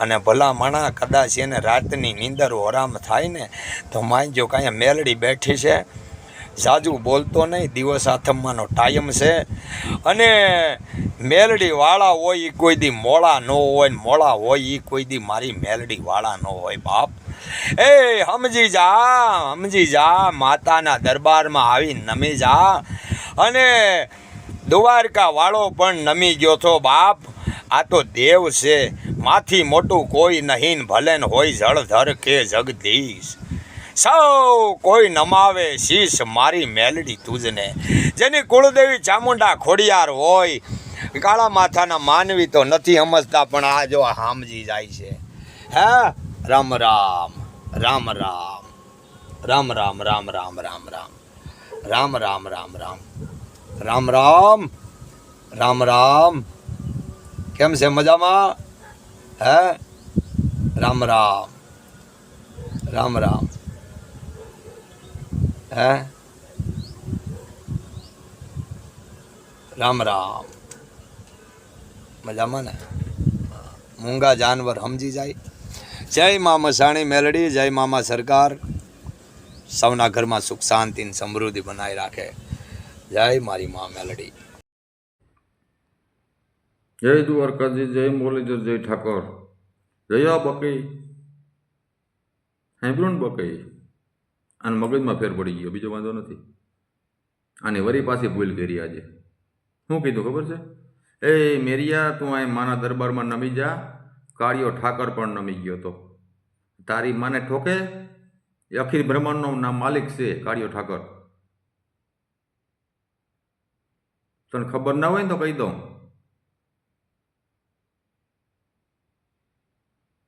અને ભલા માણા કદાચ એને રાતની નીંદર ઓરામ થાય ને, તો માનજો કાંઈ મેલડી બેઠી છે. જાજુ બોલતો નહીં, દિવસ આથમવાનો ટાઈમ છે. અને મેલડીવાળા હોય એ કોઈ દી મોળા ન હોય ને મોળા હોય એ કોઈ દી મારી મેલડી વાળા ન હોય બાપ. એ સમજી જા સમજી જા, માતાના દરબારમાં આવી નમી જા. અને દ્વારકા વાળો પણ નમી ગયો છો બાપ. આ તો દેવ છે. માથી મોટું કોઈ નહીં ભલેન ભલે હોય જળધર કે જગદીશ. સૌ કોઈ નમાવે શીશ મારી મેલડી તુજને. જેની કુળદેવી ચામુંડા ખોડિયાર હોય. કાળા માથાના માનવી તો નથી સમજતા, પણ આ જો હામજી જાય છે. હે? રામ રામ રામ રામ. રામ રામ રામ રામ રામ રામ. રામ રામ રામ રામ. રામ રામ રામ રામ. કેમ છે મજામાં હે રામ રામ રામ રામ હે રામ રામ મજામાં ને મૂંગા જાનવર સમજી જાય જય મા મસાણી મેલડી જય મામા સરકાર સૌના ઘરમાં સુખ શાંતિ ને સમૃદ્ધિ બનાવી રાખે જય મારી મા મેલડી જય દ્વારકાજી, જય મોલેજર જય ઠાકોર. જયા બકઈ. સાંભળ્યું ને બકઈ? અને મગજમાં ફેર પડી ગયો, બીજો વાંધો નથી. અને વરી પાછી ભૂલ કરી આજે. શું કીધું ખબર છે? એ મેરિયા, તું અહીં માના દરબારમાં નમી જા. કાળિયો ઠાકર પણ નમી ગયો તો. તારી માને ઠોકે? એ અખિલ બ્રહ્માંડનો નામ માલિક છે, કાળિયો ઠાકર. તને ખબર ના હોય ને તો કહી દઉં.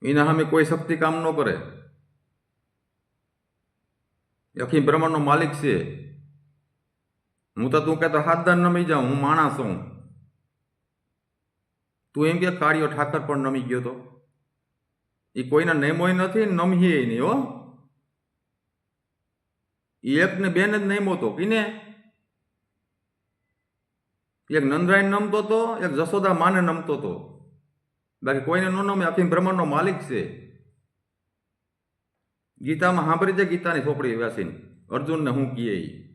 એના સામે કોઈ શક્તિ કામ ન કરે. અખી બ્રહ્માંડનો માલિક છે. હું તો તું કહેતો હાથદાર નમી જાઉં, હું માણસ હું તું એમ કે કાળિયો ઠાકર પણ નમી ગયો તો. એ કોઈના નેમોય નથી, નમીએ નહીં, હો. એ એક ને બેન જ નેમો તો કીને. એક નંદરાય નમતો તો, એક જશોદા માને નમતો તો. બાકી કોઈને નો નમે, આખી બ્રહ્માંડનો માલિક છે. ગીતામાં સાંભળી છે ગીતાની ચોપડી વ્યાસીને, અર્જુનને હું કીએ.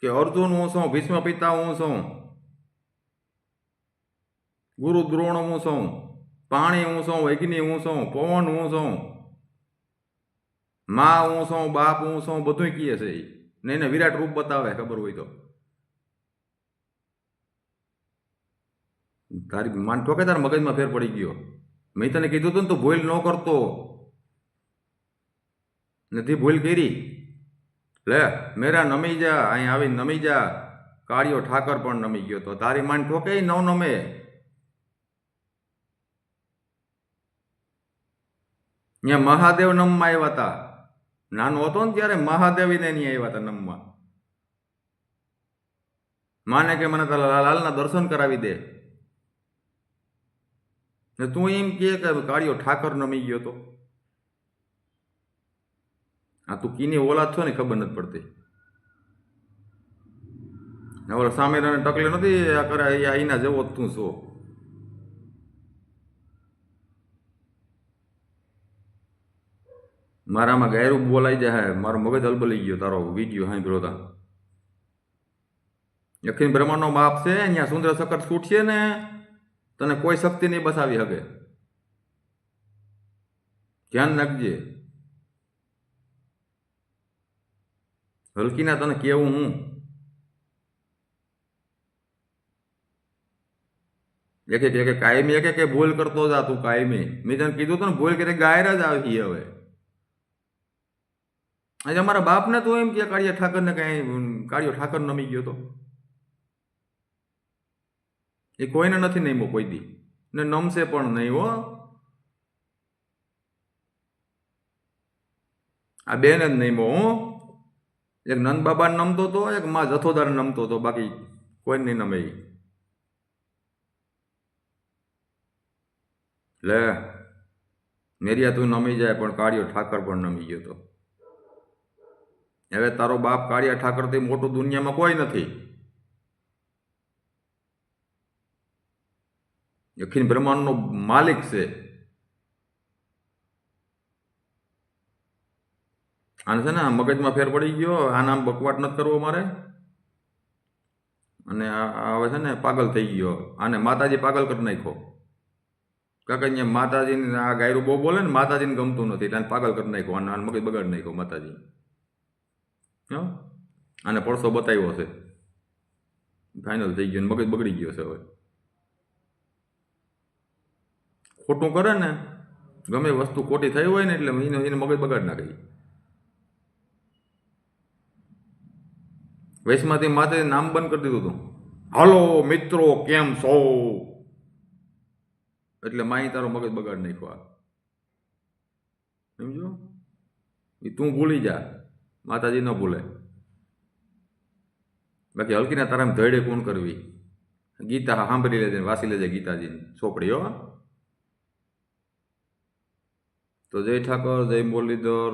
કે, અર્જુન, હું છું ભીષ્મ પિતા હું છું. ગુરુ દ્રોણ, હું છું. પાણી, હું છું. અગ્નિ, હું છું. પવન, હું છું. મા, હું છું. બાપ, હું છું. બધું કીએ છે. ને એને વિરાટ રૂપ બતાવે, ખબર હોય તો. તારી માન ઠોકે તારા મગજમાં ફેર પડી ગયો. મેં તને કીધું હતું ને તું ભૂલ ન કરતો. નથી ભૂલ કરી? લે, મેરા નમી જા, અહીં આવી નમી જા. કાળિયો ઠાકર પણ નમી ગયો તો. તારી માન ઠોકે નવ નમે? ત્યાં મહાદેવ નમમાં આવ્યા હતા નાનો હતો ને ત્યારે મહાદેવીને નહીં આવ્યા હતા નમમાં માને કે મને તારા લાલના દર્શન કરાવી દે. ને તું એમ કે કાળિયો ઠાકર નમી ગયો તો? આ તું કીની ઓલાદ છો ને ખબર નથી પડતી. હવે સામે ટકલે નથી, આ કરે આઈના જેવો તું છો. મારામાં ગાયરું બોલાઈ જાય મારો મગજ હલબલી ગયો તારો વીડિયો સાંભળ્યો તા. યખીન બ્રહ્માંડનો બાપ છે, અહીંયા સુંદર સકર છૂટશે ને તને કોઈ શક્તિ નહીં બસાવી શકે. ધ્યાન રાખજે. હલકીના તને કેવું હું. એક એક કાયમી, એક એક ભૂલ કરતો જા તું કાયમી. મેં તને કીધું તું ને, ભૂલ કરી ગાયર જ આવી હવે. આજે અમારા બાપને તું એમ કે, કાળિયા ઠાકરને કઈ, કાળિયો ઠાકર નમી ગયો તો. એ કોઈને નથી નમ્યો કોઈ દી. ને નમશે પણ નહીં હો. આ બેન જ નમ્યો હું. એક નંદ બાબા નમતો તો, એક માં જથોદાર નમતો તો, બાકી કોઈ નહીં નમે. લે, મેરિયા તું નમી જાય, પણ કાળિયો ઠાકર પણ નમી ગયો તો. હવે તારો બાપ કાળિયા ઠાકરથી મોટું દુનિયામાં કોઈ નથી. અખિલ બ્રહ્માંડનો માલિક છે આને છે ને મગજમાં ફેર પડી ગયો આ નામ બકવાટ નથી કરવો મારે અને આ હવે છે ને પાગલ થઈ ગયો આને માતાજી પાગલ કરી નાખ્યો કાકા અહીંયા માતાજીને આ ગાયરું બહુ બોલે ને માતાજીને ગમતું નથી એટલે પાગલ કરી નાખ્યો આને મગજ બગાડી નાખ્યો માતાજી આને પડસો બતાવ્યો છે ફાઇનલ થઈ ગયો મગજ બગડી ગયો છે હવે ખોટું કરે ને, ગમે વસ્તુ ખોટી થઈ હોય ને એટલે એને એને મગજ બગાડ નાખે વૈશમાંથી માથે નામ બંધ કરી દીધું હતું હાલો મિત્રો, કેમ છો? એટલે માઈ તારો મગજ બગાડ નાખ્યો આ. સમજો એ તું ભૂલી જા. માતાજી ન ભૂલે. બાકી હલકીના તારામ ધડે કોણ કરવી? ગીતા સાંભળી લેજે વાસી લેજે ગીતાજીની. ચોપડી હો તો જય ઠાકોર જય મુરલીધર